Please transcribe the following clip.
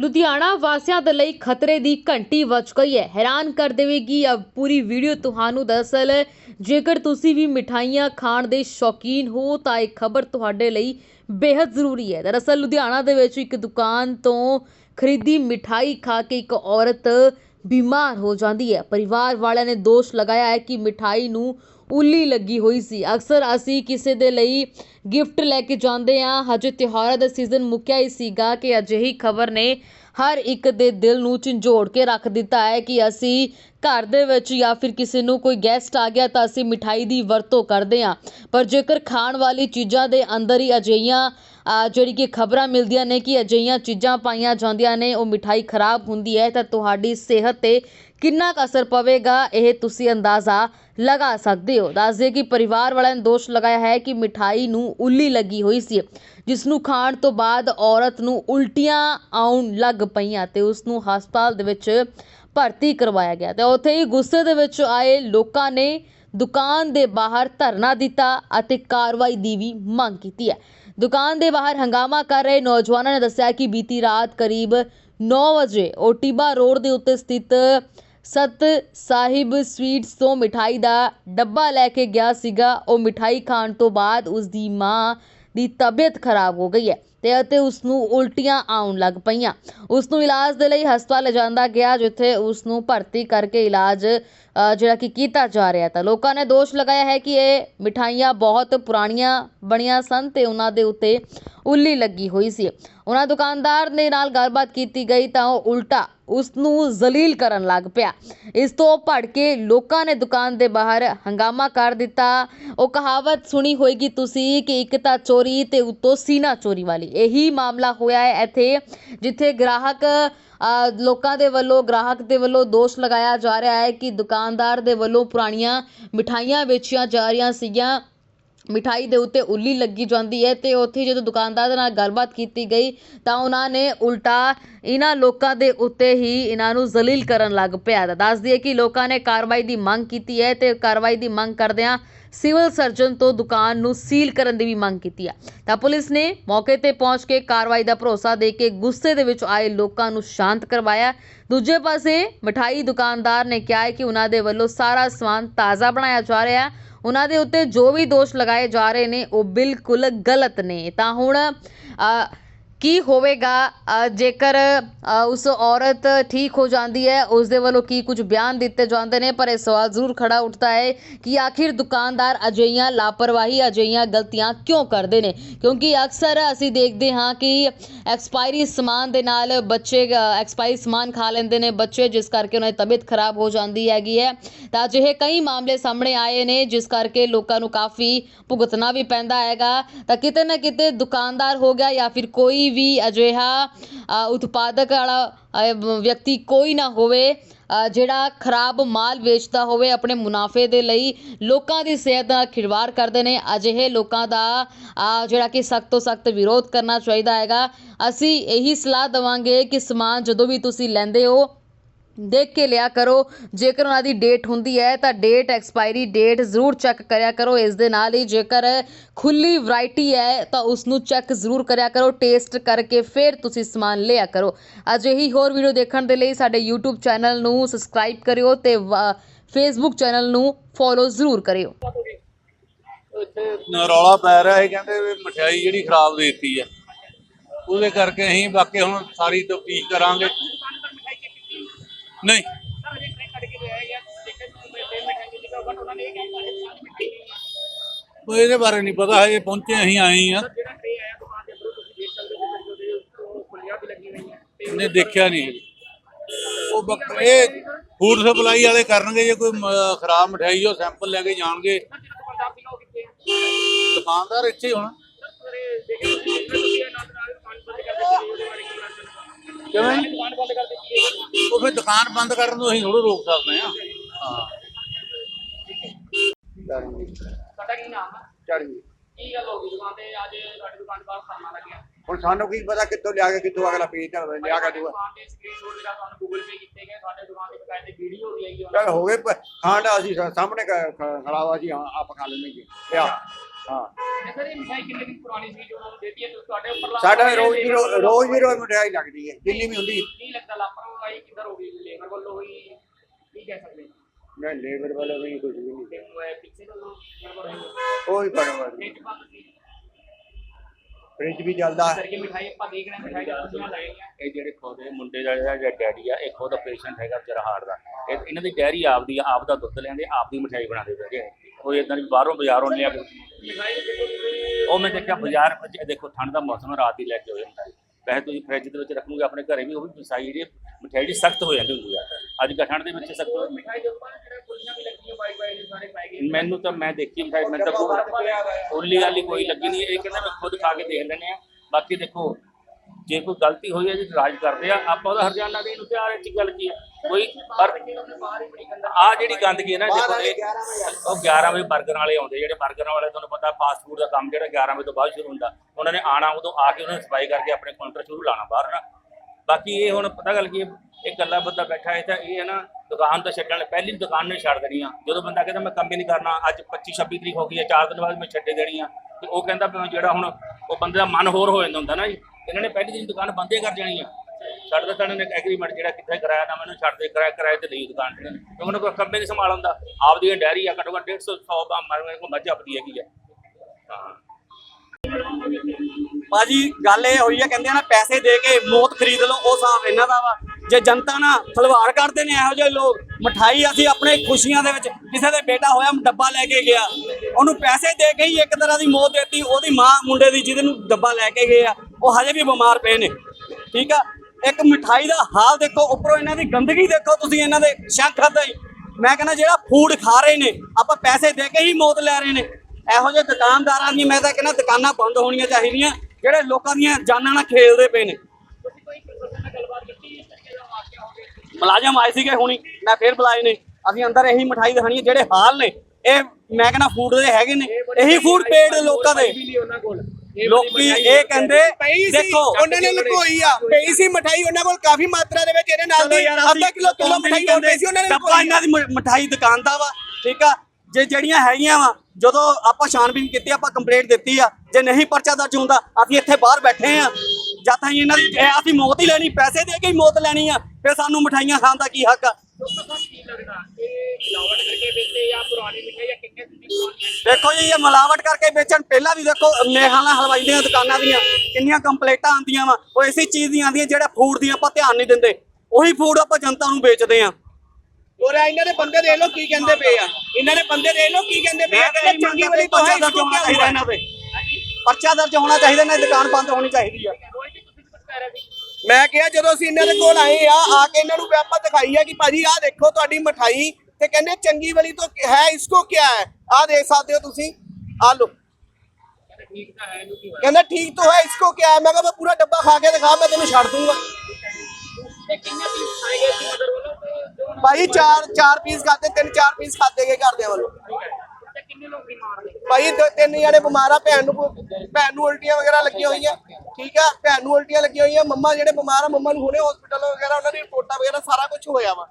ਲੁਧਿਆਣਾ ਵਾਸੀਆਂ ਦੇ ਲਈ ਖਤਰੇ ਦੀ ਘੰਟੀ ਵੱਜ ਗਈ ਹੈ। ਹੈਰਾਨ ਕਰ ਦੇਵੇਗੀ ਇਹ ਪੂਰੀ ਵੀਡੀਓ ਤੁਹਾਨੂੰ ਦਰਅਸਲ ਜੇਕਰ ਤੁਸੀਂ ਵੀ ਮਿਠਾਈਆਂ ਖਾਣ ਦੇ ਸ਼ੌਕੀਨ ਹੋ, ਤਾਂ ਇਹ ਖਬਰ ਤੁਹਾਡੇ ਲਈ ਬੇहद ਜ਼ਰੂਰੀ ਹੈ। ਦਰਅਸਲ ਲੁਧਿਆਣਾ ਦੇ ਵਿੱਚ ਇੱਕ ਦੁਕਾਨ ਤੋਂ ਖਰੀਦੀ ਮਿਠਾਈ ਖਾ ਕੇ ਇੱਕ ਔਰਤ ਬਿਮਾਰ ਹੋ ਜਾਂਦੀ ਹੈ। ਪਰਿਵਾਰ ਵਾਲਿਆਂ ਨੇ ਦੋਸ਼ ਲਗਾਇਆ ਹੈ ਕਿ ਮਿਠਾਈ ਨੂੰ ਉੱਲੀ ਲੱਗੀ ਹੋਈ ਸੀ। ਅਕਸਰ ਅਸੀਂ ਕਿਸੇ ਦੇ ਲਈ ਗਿਫਟ ਲੈ ਕੇ ਜਾਂਦੇ ਹਾਂ। ਹਜੇ ਤਿਉਹਾਰਾਂ ਦਾ ਸੀਜ਼ਨ ਮੁੱਕਿਆ ਹੀ ਸੀਗਾ ਕਿ ਅਜਿਹੀ ਖਬਰ ਨੇ ਹਰ ਇੱਕ ਦੇ ਦਿਲ ਨੂੰ ਝੰਜੋੜ ਕੇ ਰੱਖ ਦਿੱਤਾ ਹੈ ਕਿ ਅਸੀਂ ਘਰ ਦੇ ਵਿੱਚ ਜਾਂ ਫਿਰ ਕਿਸੇ ਨੂੰ ਕੋਈ ਗੈਸਟ ਆ ਗਿਆ ਤਾਂ ਅਸੀਂ ਮਿਠਾਈ ਦੀ ਵਰਤੋਂ ਕਰਦੇ ਹਾਂ। ਪਰ ਜੇਕਰ ਖਾਣ ਵਾਲੀ ਚੀਜ਼ਾਂ ਦੇ ਅੰਦਰ ਹੀ ਅਜਿਹੀਆਂ ਜਿਹੜੀ ਕਿ ਖਬਰਾਂ ਮਿਲਦੀਆਂ ਨੇ ਕਿ ਅਜਿਹੀਆਂ ਚੀਜ਼ਾਂ ਪਾਈਆਂ ਜਾਂਦੀਆਂ ਨੇ, ਉਹ ਮਿਠਾਈ ਖਰਾਬ ਹੁੰਦੀ ਹੈ, ਤਾਂ ਤੁਹਾਡੀ ਸਿਹਤ ਤੇ ਕਿੰਨਾ ਕੁ ਅਸਰ ਪਵੇਗਾ ਇਹ ਤੁਸੀਂ ਅੰਦਾਜ਼ਾ ਲਗਾ ਸਕਦੇ ਹੋ। ਦੱਸ ਦਈਏ ਕਿ ਪਰਿਵਾਰ ਵਾਲਿਆਂ ਨੇ ਦੋਸ਼ ਲਗਾਇਆ ਹੈ ਕਿ ਮਿਠਾਈ ਨੂੰ ਉੱਲੀ ਲੱਗੀ ਹੋਈ ਸੀ ਜਿਸ ਨੂੰ ਖਾਣ ਤੋਂ ਬਾਅਦ ਔਰਤ ਨੂੰ ਉਲਟੀਆਂ ਆਉਣ ਲੱਗ ਪਈਆਂ ਤੇ ਉਸ ਨੂੰ ਹਸਪਤਾਲ ਦੇ ਵਿੱਚ ਭਰਤੀ ਕਰਵਾਇਆ ਗਿਆ ਤੇ ਉੱਥੇ ਹੀ ਗੁੱਸੇ ਦੇ ਵਿੱਚ ਆਏ ਲੋਕਾਂ ਨੇ ਦੁਕਾਨ ਦੇ ਬਾਹਰ ਧਰਨਾ ਦਿੱਤਾ ਅਤੇ ਕਾਰਵਾਈ ਦੀ ਵੀ ਮੰਗ ਕੀਤੀ ਹੈ। ਦੁਕਾਨ ਦੇ ਬਾਹਰ ਹੰਗਾਮਾ ਕਰ ਰਹੇ ਨੌਜਵਾਨਾਂ ਨੇ ਦੱਸਿਆ ਕਿ ਬੀਤੀ ਰਾਤ ਕਰੀਬ 9 ਵਜੇ ਓਟੀਬਾ ਰੋਡ ਦੇ ਉੱਤੇ ਸਥਿਤ ਸਤ ਸਾਹਿਬ ਸਵੀਟਸ ਤੋਂ ਮਿਠਾਈ ਦਾ ਡੱਬਾ ਲੈ ਕੇ ਗਿਆ ਸੀਗਾ। ਉਹ ਮਿਠਾਈ ਖਾਣ ਤੋਂ ਬਾਅਦ ਉਸਦੀ ਮਾਂ ਦੀ ਤਬੀਅਤ ਖਰਾਬ ਹੋ ਗਈ ਹੈ। ਤੇ ਅਤੇ ਉਸ ਨੂੰ ਉਲਟੀਆਂ ਆਉਣ ਲੱਗ ਪਈਆਂ। ਉਸ ਨੂੰ ਇਲਾਜ ਦੇ ਲਈ ਹਸਪਤਾਲ ਲਿਜਾਂਦਾ ਗਿਆ, ਜਿੱਥੇ ਉਸ ਨੂੰ ਭਰਤੀ ਕਰਕੇ ਇਲਾਜ ਜਿਹੜਾ ਕਿ ਕੀਤਾ ਜਾ ਰਿਹਾ ਤਾਂ ਲੋਕਾਂ ਨੇ ਦੋਸ਼ ਲਗਾਇਆ ਹੈ ਕਿ ਇਹ ਮਿਠਾਈਆਂ ਬਹੁਤ ਪੁਰਾਣੀਆਂ ਬਣੀਆਂ ਸਨ ਤੇ ਉਹਨਾਂ ਦੇ ਉੱਤੇ ਉੱਲੀ ਲੱਗੀ ਹੋਈ ਸੀ। ਉਹਨਾਂ ਦੁਕਾਨਦਾਰ ਦੇ ਨਾਲ ਗੱਲਬਾਤ ਕੀਤੀ ਗਈ ਤਾਂ ਉਹ ਉਲਟਾ ਉਸ ਨੂੰ ਜ਼ਲੀਲ ਕਰਨ ਲੱਗ ਪਿਆ। ਇਸ ਤੋਂ ਭੜ ਕੇ ਲੋਕਾਂ ਨੇ ਦੁਕਾਨ ਦੇ ਬਾਹਰ ਹੰਗਾਮਾ ਕਰ ਦਿੱਤਾ। ਉਹ ਕਹਾਵਤ ਸੁਣੀ ਹੋਏਗੀ ਤੁਸੀਂ ਕਿ ਇੱਕ ਤਾਂ ਚੋਰੀ ਤੇ ਉੱਤੋਂ ਸੀਨਾ ਚੋਰੀ ਵਾਲੀ। ਇਹੀ ਮਾਮਲਾ ਹੋਇਆ ਹੈ ਇੱਥੇ, ਜਿੱਥੇ ਗ੍ਰਾਹਕ ਲੋਕਾਂ ਦੇ ਵੱਲੋਂ, ਗ੍ਰਾਹਕ ਦੇ ਵੱਲੋਂ ਦੋਸ਼ ਲਗਾਇਆ ਜਾ ਰਿਹਾ ਹੈ ਕਿ ਦੁਕਾਨਦਾਰ ਦੇ ਵੱਲੋਂ ਪੁਰਾਣੀਆਂ ਮਿਠਾਈਆਂ ਵੇਚੀਆਂ ਜਾ ਰਹੀਆਂ ਸੀਗੀਆਂ। ਮਿਠਾਈ ਦੇ ਉੱਤੇ ਉੱਲੀ ਲੱਗੀ ਜਾਂਦੀ ਹੈ ਤੇ ਉੱਥੇ ਜਦੋਂ ਦੁਕਾਨਦਾਰ ਦੇ ਨਾਲ ਗੱਲਬਾਤ ਕੀਤੀ ਗਈ ਤਾਂ ਉਹਨਾਂ ਨੇ ਉਲਟਾ ਇਹਨਾਂ ਲੋਕਾਂ ਦੇ ਉੱਤੇ ਹੀ ਇਹਨਾਂ ਨੂੰ ਜ਼ਲੀਲ ਕਰਨ ਲੱਗ ਪਿਆ। ਤਾਂ ਦੱਸ ਦਈਏ ਕਿ ਲੋਕਾਂ ਨੇ ਕਾਰਵਾਈ ਦੀ ਮੰਗ ਕੀਤੀ ਹੈ ਤੇ ਕਾਰਵਾਈ ਦੀ ਮੰਗ ਕਰਦਿਆਂ ਸਿਵਲ ਸਰਜਨ ਤੋਂ ਦੁਕਾਨ ਨੂੰ ਸੀਲ ਕਰਨ ਦੀ ਵੀ ਮੰਗ ਕੀਤੀ ਹੈ ਤਾਂ ਪੁਲਿਸ ਨੇ ਮੌਕੇ ਤੇ ਪਹੁੰਚ ਕੇ ਕਾਰਵਾਈ ਦਾ ਭਰੋਸਾ ਦੇ ਕੇ ਗੁੱਸੇ ਦੇ ਵਿੱਚ ਆਏ ਲੋਕਾਂ ਨੂੰ ਸ਼ਾਂਤ ਕਰਵਾਇਆ। ਦੂਜੇ ਪਾਸੇ ਮਠਾਈ ਦੁਕਾਨਦਾਰ ਨੇ ਕਿਹਾ ਹੈ ਕਿ ਉਹਨਾਂ ਦੇ ਵੱਲੋਂ ਸਾਰਾ ਸਮਾਨ ਤਾਜ਼ਾ ਬਣਾਇਆ ਜਾ ਰਿਹਾ ਹੈ। ਉਹਨਾਂ ਦੇ ਉੱਤੇ ਜੋ ਵੀ ਦੋਸ਼ ਲਗਾਏ ਜਾ ਰਹੇ ਨੇ, ਉਹ ਬਿਲਕੁਲ ਗਲਤ ਨੇ। ਤਾਂ ਹੁਣ ਕੀ ਹੋਵੇਗਾ? ਅ, ਜੇਕਰ ਅ, ਉਸ ਔਰਤ ਠੀਕ ਹੋ ਜਾਂਦੀ ਹੈ ਉਸ ਦੇ ਵੱਲੋਂ ਕੀ ਕੁਝ ਬਿਆਨ ਦਿੱਤੇ ਜਾਂਦੇ ਨੇ? ਪਰ ਇਹ ਸਵਾਲ ਜ਼ਰੂਰ ਖੜਾ ਉੱਠਦਾ ਹੈ ਕਿ ਆਖਿਰ ਦੁਕਾਨਦਾਰ ਅਜਿਹੀਆਂ ਲਾਪਰਵਾਹੀ ਅਜਿਹੀਆਂ ਗਲਤੀਆਂ ਕਿਉਂ ਕਰਦੇ ਨੇ? ਕਿਉਂਕਿ ਅਕਸਰ ਅਸੀਂ ਦੇਖਦੇ ਹਾਂ ਕਿ ਐਕਸਪਾਇਰੀ ਸਮਾਨ ਦੇ ਨਾਲ ਬੱਚੇ ਐਕਸਪਾਇਰੀ ਸਮਾਨ ਖਾ ਲੈਂਦੇ ਨੇ ਬੱਚੇ ਜਿਸ ਕਰਕੇ ਉਹਨਾਂ ਦੀ ਤਬੀਅਤ ਖਰਾਬ ਹੋ ਜਾਂਦੀ ਹੈਗੀ ਹੈ। ਤਾਂ ਅਜਿਹੇ ਕਈ ਮਾਮਲੇ ਸਾਹਮਣੇ ਆਏ ਨੇ ਜਿਸ ਕਰਕੇ ਲੋਕਾਂ ਨੂੰ ਕਾਫੀ ਭੁਗਤਣਾ ਵੀ ਪੈਂਦਾ ਹੈਗਾ। ਤਾਂ ਕਿਤੇ ਨਾ ਕਿਤੇ ਦੁਕਾਨਦਾਰ ਹੋ ਗਿਆ ਜਾਂ ਫਿਰ ਕੋਈ ਵੀ ਅਜਿਹਾ ਉਤਪਾਦਕ ਵਾਲਾ ਵਿਅਕਤੀ ਕੋਈ ਨਾ ਹੋਵੇ ਜਿਹੜਾ ਖਰਾਬ ਮਾਲ ਵੇਚਦਾ ਹੋਵੇ ਆਪਣੇ ਮੁਨਾਫੇ ਦੇ ਲਈ, ਲੋਕਾਂ ਦੀ ਸਿਹਤ ਨਾਲ ਖਿਲਵਾੜ ਕਰਦੇ ਨੇ। ਅਜਿਹੇ ਲੋਕਾਂ ਦਾ ਜਿਹੜਾ ਕਿ ਸਖਤ ਤੋਂ ਸਖਤ ਵਿਰੋਧ ਕਰਨਾ ਚਾਹੀਦਾ ਹੈਗਾ। ਅਸੀਂ ਇਹੀ ਸਲਾਹ ਦਵਾਂਗੇ ਕਿ ਸਮਾਨ ਜਦੋਂ ਵੀ ਤੁਸੀਂ ਲੈਂਦੇ ਹੋ ਦੇਖ ਕੇ ਲਿਆ ਕਰੋ। ਜੇਕਰ ਉਹਨਾਂ ਦੀ ਡੇਟ ਹੁੰਦੀ ਹੈ, ਤਾਂ ਡੇਟ ਐਕਸਪਾਇਰੀ ਡੇਟ ਜ਼ਰੂਰ ਚੈੱਕ ਕਰਿਆ ਕਰੋ। ਇਸ ਦੇ ਨਾਲ ਹੀ ਜੇਕਰ ਖੁੱਲੀ ਵੈਰਾਈਟੀ ਹੈ, ਤਾਂ ਉਸ ਨੂੰ ਚੈੱਕ ਜ਼ਰੂਰ ਕਰਿਆ ਕਰੋ। ਟੇਸਟ ਕਰਕੇ ਫਿਰ ਤੁਸੀਂ ਸਮਾਨ ਲਿਆ ਕਰੋ। ਅਜਿਹੀ ਹੋਰ ਵੀਡੀਓ ਦੇਖਣ ਦੇ ਲਈ ਸਾਡੇ YouTube ਚੈਨਲ ਨੂੰ ਸਬਸਕ੍ਰਾਈਬ ਕਰਿਓ ਤੇ Facebook ਚੈਨਲ ਨੂੰ ਫੋਲੋ ਜ਼ਰੂਰ ਕਰਿਓ। ਰੌਲਾ ਪੈ ਰਿਹਾ ਹੈ ਕਹਿੰਦੇ ਵੀ ਮਠਿਆਈ ਜਿਹੜੀ ਖਰਾਬ ਦੇ ਦਿੱਤੀ ਹੈ। ਉਹਦੇ ਕਰਕੇ ਅਸੀਂ ਬਾਕੀ ਹੁਣ ਸਾਰੀ ਤਫਤੀਸ਼ ਕਰਾਂਗੇ। ਨਹੀਂ। ਉਹ ਇਹਦੇ ਬਾਰੇ ਨਹੀਂ ਪਤਾ ਹਜੇ ਪਹੁੰਚੇ ਅਸੀਂ ਆਏ ਆ। ਇਹਨੇ ਦੇਖਿਆ ਨਹੀਂ। ਉਹ ਬਕ- ਇਹ ਫੂਡ ਸਪਲਾਈ ਵਾਲੇ ਕਰਨਗੇ ਜੇ ਕੋਈ ਖਰਾਬ ਮਠਿਆਈ ਉਹ ਸੈਂਪਲ ਲੈ ਕੇ ਜਾਣਗੇ। ਦੁਕਾਨਦਾਰ ਇੱਥੇ ਹੀ ਹੋਣਾ। ਕਿਵੇਂ? ਉਹ ਫਿਰ ਦੁਕਾਨ ਬੰਦ ਕਰਨ ਨੂੰ ਅਸੀਂ ਥੋੜਾ ਰੋਕ ਸਕਦੇ ਆ ਹਾਂ। ਤੁਹਾਡਾ ਕੀ ਨਾਮ ਹੈ। ਚੜ੍ਹਨੀ ਕੀ ਗੱਲ ਹੋ ਗਈ ਦੁਕਾਨ ਤੇ ਅੱਜ ਤੁਹਾਡੀ ਦੁਕਾਨ ਬਾਹਰ ਖਾਣਾ ਲੱਗਿਆ ਹੁਣ ਸਾਨੂੰ ਕੀ ਪਤਾ ਕਿੱਥੋਂ ਲਿਆ ਕੇ ਕਿੱਥੋਂ ਅਗਲਾ ਪੀਸ ਚੱਲ ਲਿਆ ਕੇ ਦੂਗਾ ਦੁਕਾਨ ਤੇ ਸਕਰੀਨਸ਼ਾਟ ਜਿਹੜਾ ਤੁਹਾਨੂੰ ਗੂਗਲ ਪੇ ਕੀਤੇ ਗਏ ਤੁਹਾਡੇ ਦੁਕਾਨ ਤੇ ਬਕਾਇਦੇ ਵੀਡੀਓ ਵੀ ਆਈ ਚੱਲ ਹੋ ਗਏ ਪ- ਅਸੀਂ ਸਾਹਮਣੇ ਖ- ਜੀ ਹਾਂ, ਆਪ ਖਾ ਲੈਣੇ ਜੀ। ਹਾਂ। ਤੇ ਸਰ ਇਹ ਮਿਠਾਈ ਕਿੰਨੇ ਦਿਨ ਪੁਰਾਣੀ ਸੀ ਜੋ ਉਹਨਾਂ ਨੂੰ ਦੇਤੀ ਹੈ ਤੁਸੀਂ ਤੁਹਾਡੇ ਉੱਪਰ ਲਾ ਸਾਡਾ ਰੋਜ਼ ਦੀ ਰੋ- ਰੋਜ਼ ਦੀ ਰੋਜ਼ ਮਠਿਆਈ ਲੱਗਦੀ ਹੈ ਜਿੰਨੀ ਵੀ ਹੁੰਦੀ। ਕੀ ਲੱਗਦਾ ਲਾਪਰਵਾਹੀ ਕਿੱਧਰ ਹੋ ਗਈ? ਲੇਬਰ ਵੱਲੋਂ ਹੋਈ ਕੀ ਕਹਿ ਸਕਦੇ। ਮੈਂ ਲੇਬਰ ਵਾਲਾ ਵੀ ਕੁਝ ਵੀ ਨਹੀਂ। ਤੇ ਉਹ ਪਿੱਛੇ ਵੱਲੋਂ ਗੜਬੜ ਹੋਈ ਕੋਈ ਪਰਵਾਹ ਨਹੀਂ। ਫ੍ਰਿਜ ਬੰਦ ਸੀ। ਫ੍ਰਿਜ ਵੀ ਚੱਲਦਾ ਹੈ। ਕਰਕੇ ਮਿਠਾਈ ਆਪਾਂ ਦੇਖ ਰਹੇ ਹਾਂ ਮਿਠਾਈ ਦੀਆਂ ਖੁਸ਼ੀਆਂ ਲਾਈਆਂ ਇਹ ਜਿਹੜੇ ਖੁਦ ਇਹ ਮੁੰਡੇ ਦਾ ਜਿਹੜਾ ਡੈਡੀ ਆ ਇਹ ਖੁਦ ਪੇਸ਼ੈਂਟ ਹੈਗਾ ਵਿਚਾਰਾ ਹਾਰਟ ਦਾ। ਇਹ ਇਹਨਾਂ ਦੀ ਡੈਰੀ ਆਪਦੀ ਆ, ਆਪ ਦਾ ਦੁੱਧ ਲੈਂਦੇ ਆਪ ਦੀ ਮਠਿਆਈ ਬਣਾਉਂਦੇ ਨੇ ਕੋਈ ਇਦਾਂ ਦੀ ਬਾਹਰੋਂ ਬਾਜ਼ਾਰੋਂ ਲਿਆ ਕੇ। ਮਿਠਾਈ ਦੇ ਦੇਖੋ ਤੁਸੀਂ ਉਹ ਮੈਂ ਦੇਖਿਆ ਬਾਜ਼ਾਰ ਵਿੱਚ ਇਹ ਦੇਖੋ ਠੰਡ ਦਾ ਮੌਸਮ ਆ, ਰਾਤ ਦੀ ਲੈ ਕੇ ਹੋਏ ਹੁੰਦਾ। ਵੈਸੇ ਤੁਸੀਂ ਫ੍ਰਿਜ ਦੇ ਵਿੱਚ ਰੱਖੋਗੇ ਆਪਣੇ ਘਰੇ ਵੀ ਉਹ ਵੀ ਮਸਾਈ ਜਿਹੜੀ ਮਠਿਆਈ ਦੀ ਸਖਤ ਹੋ ਜਾਂਦੀ ਹੁੰਦੀ ਆ। ਅੱਜ ਠੰਡ ਦੇ ਵਿੱਚ ਸਖਤ ਹੋ ਮਿਠਾਈ ਦੇ ਉੱਪਰ ਜਿਹੜਾ ਖੁਸ਼ੀਆਂ ਵੀ ਲੱਗੀਆਂ ਬਾਈ ਬਾਈ ਦੇ ਸਾਰੇ ਪਾਏ ਗਏ ਮੈਨੂੰ ਤਾਂ ਮੈਂ ਦੇਖੀ ਮਠਾਈ ਮੈਂ ਤਾਂ ਉਰਲੀ ਵਾਲੀ ਕੋਈ ਲੱਗੀ ਨਹੀਂ ਇਹ ਕਹਿੰਦਾ ਮੈਂ ਖੁਦ ਖਾ ਕੇ ਦੇਖ ਲੈਂਦੇ ਆ ਬਾਕੀ ਦੇਖੋ ਜੇ ਕੋਈ ਗਲਤੀ ਹੋਈ ਹੈ ਜੀ ਰਾਜ ਕਰਦੇ ਆ, ਆਪਾਂ ਉਹਦਾ ਹਰਜਾਨਾ ਦੇਣ ਨੂੰ ਤਿਆਰ ਹੈ ਇਹ ਗੱਲ ਕੀ ਹੈ ਕੋਈ ਆ ਜਿਹੜੀ ਗੰਦਗੀ ਹੈ ਨਾ, ਦੇਖੋ ਉਹ 11 ਵਜੇ 버ਗਰ ਵਾਲੇ ਆਉਂਦੇ, ਜਿਹੜੇ 버ਗਰ ਵਾਲੇ, ਤੁਹਾਨੂੰ ਪਤਾ ਫਾਸਟ ਫੂਡ ਦਾ ਕੰਮ ਜਿਹੜਾ 11 ਵਜੇ ਤੋਂ ਬਾਅਦ ਸ਼ੁਰੂ ਹੁੰਦਾ। ਉਹਨਾਂ ਨੇ ਆਣਾ, ਉਦੋਂ ਆ ਕੇ ਉਹਨਾਂ ਨੇ ਸਫ਼ਾਈ ਕਰਕੇ ਆਪਣੇ ਕਾਊਂਟਰ ਸ਼ੁਰੂ ਲਾਣਾ ਬਾਹਰ ਨਾ। ਬਾਕੀ ਇਹ ਹੁਣ ਪਤਾ ਗੱਲ ਕੀ ਇਹ ਇਕੱਲਾ ਬੰਦਾ ਬੈਠਾ ਹੈ ਤਾਂ ਇਹ ਹੈ ਨਾ, ਦੁਕਾਨ ਤਾਂ ਛੱਡਣ ਪਹਿਲੀ ਦੁਕਾਨ ਨੇ ਛੱਡ ਦੇਣੀ ਆ। ਜਦੋਂ ਬੰਦਾ ਕਹਿੰਦਾ, ਮੈਂ ਕੰਮ ਹੀ ਨਹੀਂ ਕਰਨਾ, ਅੱਜ 25 26 ਤਰੀਕ ਹੋ ਗਈ ਹੈ 4 ਦਿਨ ਬਾਅਦ ਮੈਂ ਛੱਡੇ ਦੇਣੀ ਆ। ਤੇ ਉਹ ਕਹਿੰਦਾ ਜਿਹੜਾ ਹੁਣ ਉਹ ਬੰਦੇ ਦਾ ਮਨ ਹੋਰ ਹੋ ਜਾਂਦਾ ਹੁੰਦਾ ਨਾ ਜੀ ਇਹਨਾਂ ਨੇ ਪਹਿਲੀ ਦਿਨ ਦੁਕਾਨ ਬੰਦ ਹੀ ਕਰ ਜਾਣੀ ਆ। ਛੱਡ ਦਿੱਤਾ ਇਹਨਾਂ ਨੇ ਐਗਰੀਮੈਂਟ ਜਿਹੜਾ ਕਿੱਥੇ ਕਰਾਇਆ ਨਾ ਮੈਨੂੰ ਛੱਡ ਦੇ, ਕਰਾਇਆ ਕਿਰਾਏ ਤੇ ਲਈ ਦੁਕਾਨ ਇਹਨਾਂ ਕਿਉਂਕਿ ਉਹਨਾਂ ਕੋਲ ਕੰਮ ਨਹੀਂ ਸੰਭਾਲ ਹੁੰਦਾ। ਆਪਦੀ ਡੈਰੀ ਆ, ਘੱਟੋ ਘੱਟ 150 100 ਦਾ ਮਰ ਕੋ ਮੱਝ ਆਪਦੀ ਹੈਗੀ ਆ। ਹਾਂ। ਬਾਜੀ ਗੱਲ ਇਹ ਹੋਈ ਹੈ ਕਹਿੰਦੇ ਆ ਨਾ ਪੈਸੇ ਦੇ ਕੇ ਮੌਤ ਖਰੀਦ ਲਓ, ਉਹ ਹਿਸਾਬ ਇਹਨਾਂ ਦਾ ਵਾ। ਜੇ ਜਨਤਾ ਨਾ ਖਲਵਾੜ ਕਰਦੇ ਨੇ ਇਹੋ ਜਿਹੇ ਲੋਕ, ਮਠਾਈ ਅਸੀਂ ਆਪਣੇ ਖੁਸ਼ੀਆਂ ਦੇ ਵਿੱਚ ਕਿਸੇ ਦੇ ਬੇਟਾ ਹੋਇਆ, ਡੱਬਾ ਲੈ ਕੇ ਗਿਆ। ਉਹਨੂੰ ਪੈਸੇ ਦੇ ਕੇ ਹੀ ਇੱਕ ਤਰ੍ਹਾਂ ਦੀ ਮੌਤ ਦਿੱਤੀ, ਉਹਦੀ ਮਾਂ ਮੁੰਡੇ ਦੀ ਜਿਹਦੇ ਨੂੰ ਡੱਬਾ ਲੈ ਕੇ ਗਏ ਆ, ਉਹ ਹਜੇ ਵੀ ਬਿਮਾਰ ਪਏ ਨੇ। ਠੀਕ ਆ? ਇੱਕ ਮਠਾਈ ਦਾ ਹਾਲ ਦੇਖੋ, ਉੱਪਰੋਂ ਇਹਨਾਂ ਦੀ ਗੰਦਗੀ ਦੇਖੋ ਤੁਸੀਂ, ਇਹਨਾਂ ਦੇ ਸ਼ੱਕ ਹੱਦਾਂ ਹੀ ਮੈਂ ਕਹਿੰਦਾ ਜਿਹੜਾ ਫੂਡ ਖਾ ਰਹੇ ਨੇ, ਆਪਾਂ ਪੈਸੇ ਦੇ ਕੇ ਹੀ ਮੌਤ ਲੈ ਰਹੇ ਨੇ। ਇਹੋ ਜਿਹੇ ਦੁਕਾਨਦਾਰਾਂ ਦੀ, ਮੈਂ ਤਾਂ ਕਹਿੰਦਾ ਦੁਕਾਨਾਂ ਬੰਦ ਹੋਣੀਆਂ ਚਾਹੀਦੀਆਂ, ਜਿਹੜੇ ਲੋਕਾਂ ਦੀਆਂ ਜਾਨਾਂ ਨਾਲ ਖੇਲਦੇ ਪਏ ਨੇ। ਮੁਲਾਜ਼ਮ ਆਏ ਸੀਗੇ ਹੁਣੀ, ਮੈਂ ਫੇਰ ਬੁਲਾਏ ਨੇ। ਅਸੀਂ ਅੰਦਰ ਇਹੀ ਮਠਾਈ ਦਿਖਾਣੀ ਜਿਹੜੇ ਹਾਲ ਨੇ, ਇਹ ਮੈਂ ਕਹਿੰਦਾ ਫੂਡ ਦੇ ਹੈਗੇ ਨੇ। ਇਹੀ ਫੂਡ ਪੇਡ ਲੋਕਾਂ ਦੇ। ਲੋਕੀ ਇਹ ਕਹਿੰਦੇ ਦੇਖੋ ਉਹਨਾਂ ਨੇ ਲੁਕੋਈ ਆ। ਪਈ ਸੀ ਮਠਾਈ ਉਹਨਾਂ ਕੋਲ ਕਾਫੀ ਮਾਤਰਾ ਦੇ ਵਿੱਚ ਇਹਦੇ ਨਾਲ ਦੀ ਅੱਧਾ ਕਿਲੋ ਕਿਲੋ ਮਠਾਈ ਹੋਰ ਪਈ ਸੀ ਉਹਨਾਂ ਨੇ ਡੱਬਾ ਇਹਨਾਂ ਦੀ ਮਠਾਈ ਦੁਕਾਨ ਦਾ ਵਾ ਠੀਕ ਆ? ਜੇ ਜਿਹੜੀਆਂ ਹੈਗੀਆਂ ਵਾ ਜਦੋਂ ਆਪਾਂ ਛਾਣਬੀਨ ਕੀਤੀ ਆਪਾਂ ਕੰਪਲੇਂਟ ਦਿੱਤੀ ਆ। ਜੇ ਨਹੀਂ ਪਰਚਾ ਦਰਜ ਹੁੰਦਾ ਅਸੀਂ ਇੱਥੇ ਬਾਹਰ ਬੈਠੇ ਆ। ਜਦ ਤਾਈਂ ਇਹਨਾਂ ਦੀ ਅਸੀਂ ਮੌਤ ਹੀ ਲੈਣੀ ਪੈਸੇ ਦੇ ਕੇ ਹੀ ਮੌਤ ਲੈਣੀ ਆ। ਫਿਰ ਸਾਨੂੰ ਮਠਾਈਆਂ ਖਾਣ ਦਾ ਕੀ ਹੱਕ ਆ? ਦੇਖੋ ਜੀ ਇਹ ਮਿਲਾਵਟ ਕਰਕੇ ਵੇਚਣ। ਪਹਿਲਾਂ ਵੀ ਦੇਖੋ ਨੇਹਾਂ ਨਾਲ ਹਲਵਾਈ ਦੀਆਂ ਦੁਕਾਨਾਂ ਦੀਆਂ ਕਿੰਨੀਆਂ ਕੰਪਲੇਂਟਾਂ ਆਉਂਦੀਆਂ ਵਾ ਉਹ ਇਸੇ ਚੀਜ਼ ਦੀਆਂ ਆਉਂਦੀਆਂ ਜਿਹੜਾ ਫੂਡ ਦੀਆਂ ਆਪਾਂ ਧਿਆਨ ਨਹੀਂ ਦਿੰਦੇ। ਉਹੀ ਫੂਡ ਆਪਾਂ ਜਨਤਾ ਨੂੰ ਵੇਚਦੇ ਆ। ਔਰ ਇਹ ਇਹਨਾਂ ਦੇ ਬੰਦੇ ਦੇਖ ਲਓ ਕੀ ਕਹਿੰਦੇ ਪਏ ਆ। ਇਹਨਾਂ ਦੇ ਬੰਦੇ ਦੇਖ ਲਓ ਕੀ ਕਹਿੰਦੇ ਪਏ ਆ। ਕਹਿੰਦੇ ਚੰਗੀ ਵਾਲੀ ਤੋਂ ਹੈ ਪਰਚਾ ਦਰਜ ਹੋਣਾ ਚਾਹੀਦਾ ਇਹਨਾਂ ਤੇ। ਪਰਚਾ ਦਰਜ ਹੋਣਾ ਚਾਹੀਦਾ ਇਹਨਾਂ ਦੀ ਦੁਕਾਨ ਬੰਦ ਹੋਣੀ ਚਾਹੀਦੀ ਆ। ਮੈਂ ਕਿਹਾ ਜਦੋਂ ਅਸੀਂ ਇਹਨਾਂ ਦੇ ਕੋਲ ਆਏ ਆ ਆ ਕੇ ਇਹਨਾਂ ਨੂੰ ਵੀ ਦਿਖਾਈ ਆ ਕਿ ਭਾਜੀ ਆਹ ਦੇਖੋ ਤੁਹਾਡੀ ਮਠਾਈ ਤੇ ਕਹਿੰਦੇ ਚੰਗੀ ਵਾਲੀ ਤੋਂ ਹੈ ਇਸਕੋ ਕੀ ਹੈ? ਆਹ ਦੇਖ ਸਕਦੇ ਹੋ ਤੁਸੀਂ। ਆ ਲੋ ਕਹਿੰਦਾ ਠੀਕ ਤਾਂ ਹੈ ਇਸਕੋ ਕੀ ਹੈ? ਮੈਂ ਕਿਹਾ ਮੈਂ ਪੂਰਾ ਡੱਬਾ ਖਾ ਕੇ ਦਿਖਾ ਮੈਂ ਤੈਨੂੰ ਛੱਡ ਦੂੰਗਾ। ਭਾਈ ਚਾਰ ਚਾਰ ਪੀਸ ਖਾਦੇ ਤਿੰਨ ਚਾਰ ਪੀਸ ਖਾਦੇ ਗਏ ਘਰਦਿਆਂ ਵੱਲੋਂ। ਭਾਈ ਤਿੰਨ ਜਣੇ ਬਿਮਾਰ ਆ ਭੈਣ ਨੂੰ ਭੈਣ ਨੂੰ ਉਲਟੀਆਂ ਵਗੈਰਾ ਲੱਗੀਆਂ ਹੋਈਆਂ। ਠੀਕ ਆ, ਭੈਣ ਨੂੰ ਉਲਟੀਆਂ ਲੱਗੀਆਂ ਹੋਈਆਂ, ਮੰਮਾ ਜਿਹੜੇ ਬਿਮਾਰ ਆ, ਮੰਮਾ ਨੂੰ ਹੁਣੇ ਹਸਪੀਟਲ ਵਗੈਰਾ, ਉਹਨਾਂ ਦੀ ਰਿਪੋਰਟਾਂ ਵਗੈਰਾ ਸਾਰਾ ਕੁਝ ਹੋਇਆ ਵਾ।